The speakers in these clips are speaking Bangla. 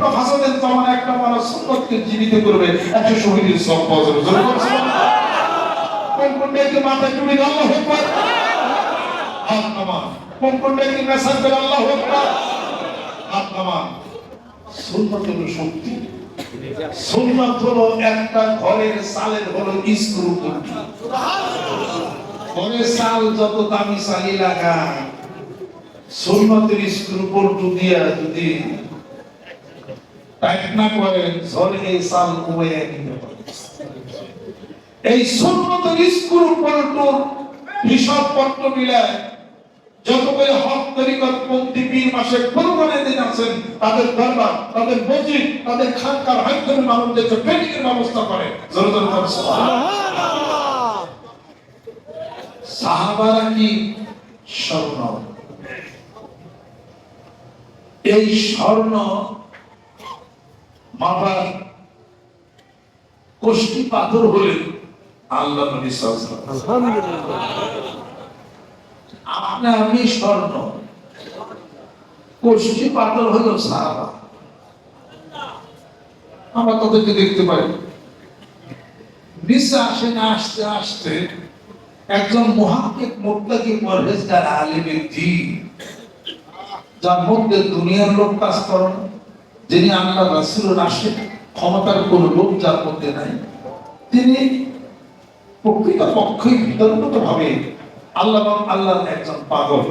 ফেতনা ফাসাদের জমানা একটা মানুষ সুন্নতকে জীবিত করবে, একশো শহীদের সব একটা সালের হলো স্ক্রু সাল যত দামি সালি লাগা সুন্নতের স্ক্রু পল্টু দিয়া যদি এই সুন্নতের স্ক্রু পল্টুর হিসাব হক তরিকত পন্থী পীর মাসে কোরবানে দিন আছেন, তাদের দরবার, তাদের মসজিদ, তাদের খানকার হাইকমের মানুষদেরকে ট্রেনিং ব্যবস্থা করে। সাহাবারা কি স্বর্ণ এই স্বর্ণ মাথার কোষ্ঠী পাথর হলে আল্লাহ নবী। আপনি আমি স্বর্ণ। কোষ্ঠী পাথর হলো সাহাবা। আমরা তাদেরকে দেখতে পাই। নিচে আসে না, আসতে আসতে একজন মহাকিক মোত্তাকি পরহেজগার আলিমের দিন যার মধ্যে দুনিয়ার লোক কাজ করেন যিনি আল্লাহ রাসূলের আসে ক্ষমতার কোন লোক যার মধ্যে নাই তিনি প্রকৃত পক্ষই বিতর্কিত ভাবে আল্লাহ এবং আল্লাহর একজন পাগল।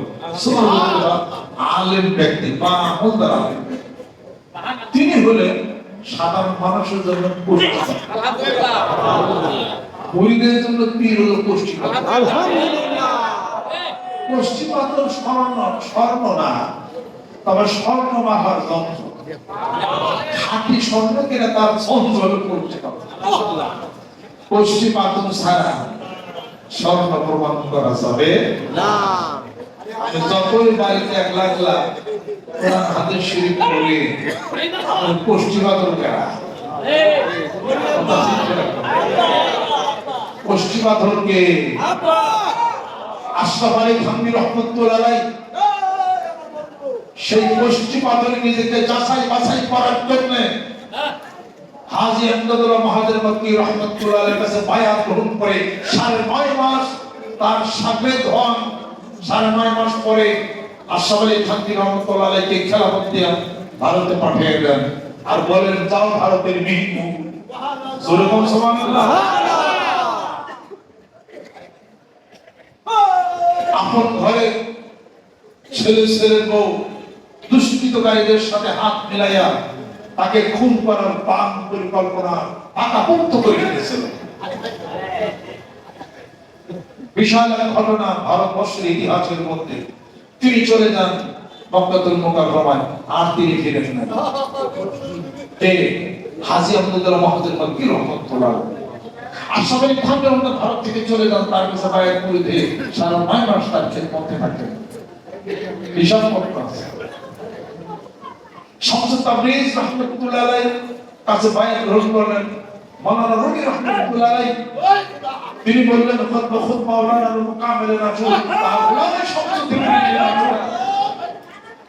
আলেম ব্যক্তি বা আমলদার আলেম তিনি হলেন সাধারণ মানুষের জন্য মুরিদের জন্য পীর হলো পুষ্টিপাতর স্বর্ণ স্বর্ণ না তবে স্বর্ণ মাহার যন্ত্র। খাঁটি স্বর্ণ কিনা তার যন্ত্র হলো পুষ্টিকর পুষ্টিপাতন ছাড়া স্বর্ণ প্রমাণ করা যাবে যতই বাড়িতে এক লাখ হাদিস শরীফ পড়ে আপনার পুষ্টিপাতন করা? পুষ্টিপাথরকে আশরাফ আলী থানভী রহমতুল্লাহ সেই পুষ্টিপাথরে নিজেকে যাচাই বাছাই করার জন্য হাজি আহমদুল্লাহ মহাদের মক্কি রহমতুল্লাহ আলাইহির কাছে বায়াত গ্রহণ করে সাড়ে নয় মাস তার সাবেদ হন সাড়ে নয় মাস পরে আশরাফ আলী থানভী রহমতুল্লাহ আলাইহিকে খেলাফত দিয়ে ভারতে পাঠিয়ে দেন। আর বলেন, যাও ভারতের মিহিকু বল সুবহানাল্লাহ। আপন ঘরে ছেলে ছেলের বউ দুষ্কৃতকারীদের সাথে হাত মিলাইয়া তাকে খুন করার পান পরিকল্পনা করে ফেলেছিল বিশাল ঘটনা ভারতবর্ষের ইতিহাসের মধ্যে। তিনি চলে যান আর তিনি ফিরে না। আব্দুল্লাহ মাহমুদুল মক্কি রহমতুল্লাহ আসামের ভাবে আমরা ভারত থেকে চলে যান তার কাছে বাইরে সারা নয় মাস তার খেদমতে থাকেন আছে শামসুল তাবরিজ রহমতুল্লাহ আলাইহির কাছে বায়াত গ্রহণ করলেন। মাওলানা রবি রহমতুল্লাহ আলাইহি, তিনি বললেন খুদ খুদ মাওলানা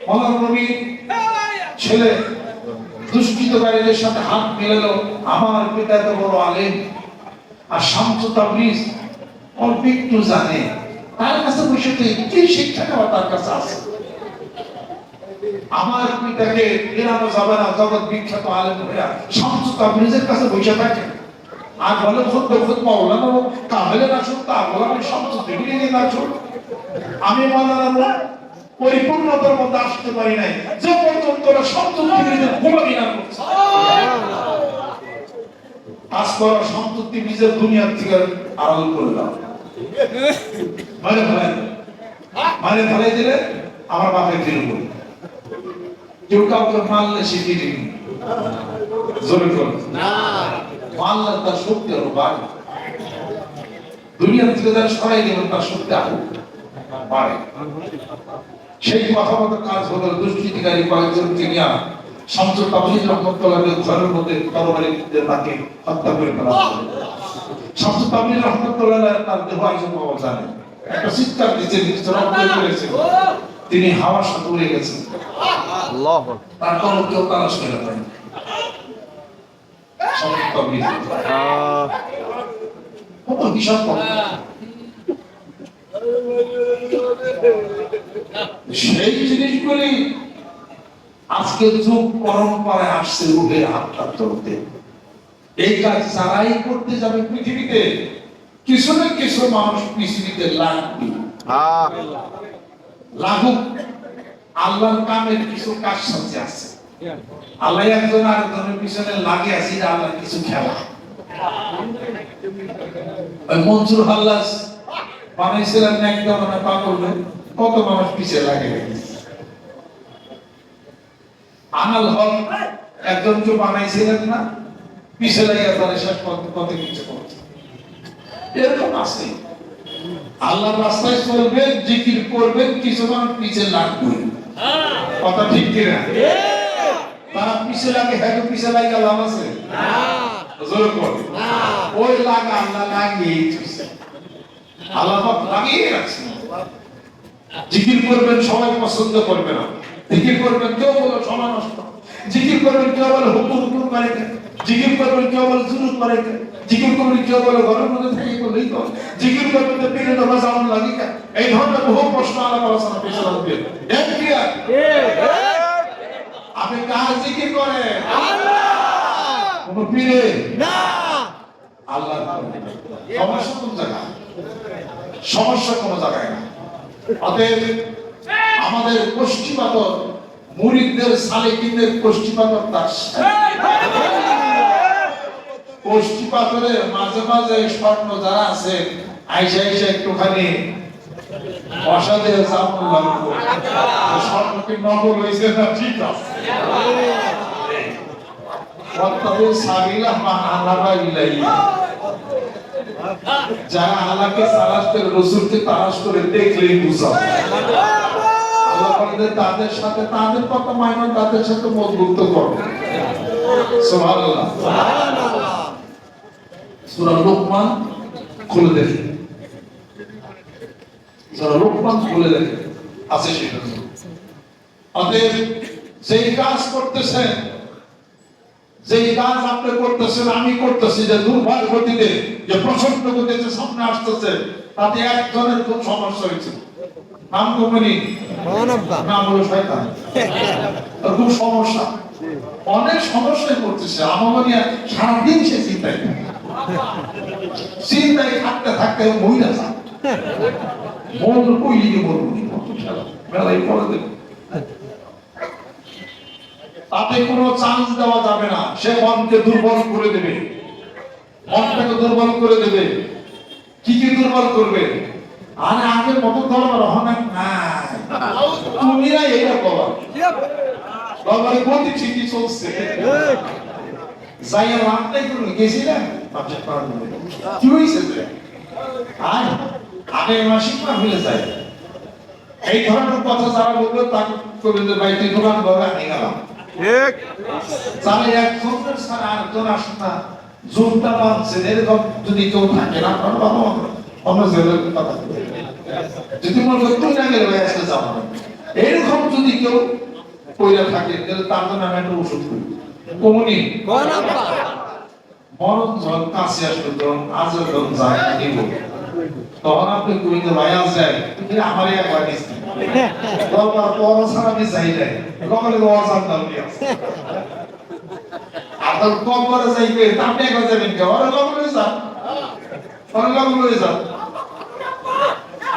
মাওলানা রবি ছেলে, দুষ্কৃতকারীদের সাথে হাত মিলালো, আমার পিতা তো বড় আলেম, আর শামসু তাবরিজ অল্প একটু জানে। তার কাছে বসে তো একটু শিক্ষা নেওয়া তার কাছে আছে। আমার পিতাকে এড়ানো যাবে না, জগৎ বিখ্যাত আলেম হইয়া শামসু তাবরিজের কাছে বসে থাকে। আর বলে খুদ খুদ মাওলানা তাহলে না শুন তা বলে আমি শামসু তাবরিজে না শুন আমি মাওলানা পরিপূর্ণতার মধ্যে আসতে পারি নাই। যে পর্যন্ত ওরা কাজ করা নিজের দুনিয়ার থেকে আড়াল করে দাও। দিলে। আমার বাপের বলি কেউ কাউকে মারলে সে দিদি জোরে করে মারলে তার শক্তি আরও বাড়ে দুনিয়ার থেকে যারা সরাই দেবেন তার শক্তি আরও বাড়ে। সেই কথা মতো কাজ হলো দুষ্কৃতিকারী কয়েকজনকে নিয়ে শামসুল তাবলিগ রহমতুল্লাহের ঘরের মধ্যে তরবারি দিয়ে তাকে হত্যা করে ফেলা শামসুল তাবলিগ রহমতুল্লাহ তার দেহ একজন বাবা জানে একটা চিৎকার দিচ্ছে রক্ত করেছে তিনি হাওয়ার সাথে উড়ে গেছেন। তারপর কেউ তালাশ করে পায়। সেই জিনিসগুলি আজকে যুগ পরম্পরায় আসছে উঠে আত্মার চলতে এই কাজ যারাই করতে যাবে পৃথিবীতে কিছু না কিছু মানুষ পৃথিবীতে লাগবে। লাগুক। আল্লাহর কামের কিছু কাজ সাথে আছে। আল্লাহ একজন পিছনে লাগে আছে কিছু খেলা। হাল্লাস বানাইছিলেন একদম কত মানুষ পিছিয়ে লাগে আনাল হক একজন কেউ বানাইছিলেন না পিছিয়ে লাগে শেষ কত কিছু এরকম আছে। আল্লাহর রাস্তায় চলবেন, জিকির করবেন, কিছু মানুষ পিছিয়ে লাগবে। কথা ঠিক কিনা তারা পিছিয়ে লাগে হ্যাঁ পিছিয়ে লাগে, লাভ আছে? ওই লাগা, আল্লাহ লাগিয়ে আল্লাহ লাগিয়ে রাখছে। জিকির করবেন, সবাই পছন্দ করবে না। জিকির করবেন, কেউ সময় নষ্ট। জিকির করবেন কেউ বলে হুকুর হুকুর করে জিকির করবেন কেউ বলে জুলুম করে জিকির করবেন কেউ বলে ঘরের মধ্যে থেকে করলেই তো জিকির করবেন তো তো বাস আমার লাগি? এই ধরনের বহু প্রশ্ন আলাপ আলোচনা পেছনে হবে এক ক্লিয়ার আপনি কার জিকির করেন? আল্লাহ! কোন পীরে? আল্লাহ সমস্যা কোন জায়গায়? সমস্যা কোন জায়গায় না। অতএব আমাদের কোষ্ঠীপাতর মুরিদদের সালেকিনদের কোষ্ঠীপাতর দাস কোষ্ঠীপাতরে মাঝে মাঝে স্বর্ণ যারা আছে আইসা আইসা একটুখানি অসাধে জামুন লাগবো স্বর্ণ কি নকল হয়েছে না ঠিক আছে? যারা আল্লাহকে তালাশ করে রসুলকে তালাশ করে দেখলেই বুঝাও আল্লাহ তাদের সাথে তাদের কথা মাইনো তাদের সাথে মজবুত করো। আমি করতেছি যে দুর্বার গতিতে যে প্রচণ্ড গতিতে সামনে আসতেছে, তাতে একজনের খুব সমস্যা হয়েছে নাম কোম্পানি নাম হলো শয়তান। খুব সমস্যা। অনেক সমস্যায় পড়তেছে। আমাদের সারাদিন সে চিন্তায় চিন্তায় থাকতে থাকতে মহিলা যায় মন বলব মেলায় পরে দেবে। তাতে কোনো চান্স দেওয়া যাবে না। সে মনকে দুর্বল করে দেবে। মনটাকে দুর্বল করে দেবে। কি কি দুর্বল করবে? আরে আগের মতো ধর্মের অনেক নাই। তুমি না এইরকম বাবার গতি ঠিকই চলছে। যাইয়া লাভ নাই কোনো গেছিলাম বাচ্চা পার কি হয়েছে তো আর আগে মাসিক মা ভুলে যায়। এই ধরনের কথা যারা বলবে তাকে কবি ভাই তুই দোকান ঘরে আমি গেলাম। ঠিক। তাহলে একজন ছাড়া আরেকজন আসে না। জোরটা বাঁধছেন এরকম যদি কেউ থাকে না আপনার বাবা আমরা জেলের কথা। যদি মনে করি তুই না গেলে ভাই আজকে যাব না। এরকম যদি কেউ কইরা থাকে তাহলে তার জন্য আমি একটা ওষুধ করি। কমনি? মরণ জল কাছে আসবে তখন আজ যখন যায় নিব তখন আপনি কইতে ভাই যায় তুমি আমারই একবার নিচ্ছি দরকার পর ছাড়া আমি যাই নাই। কখনো তোমার জানতাম কি আছে। আপনার কম করে যাইবে আপনি একবার যাবেন কে? ওরা লয়ে যান। ওরা লয়ে যান।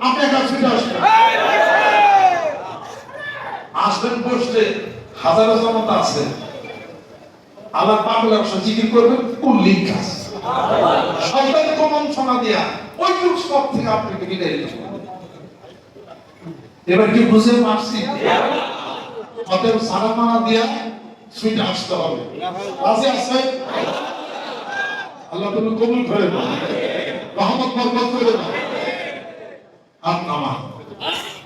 কেউ না আসো আপনি একা ছুটে আসবেন। আসবেন বসলে হাজারো জনতা আছে। আল্লাহ পাগলের আসা জিকির করবেন কুল্লিক কাজ শয়তান কুমন্ত্রণা দিয়া ওই যুগ সব থেকে আপনাকে বিদায় এবার কি বুঝে পারছি? অতএব সারামানা দিয়া সুইট আসতে হবে। রাজি আছে আল্লাহ তুমি কবুল করে দাও রহমত বরকত করে দাও 頭。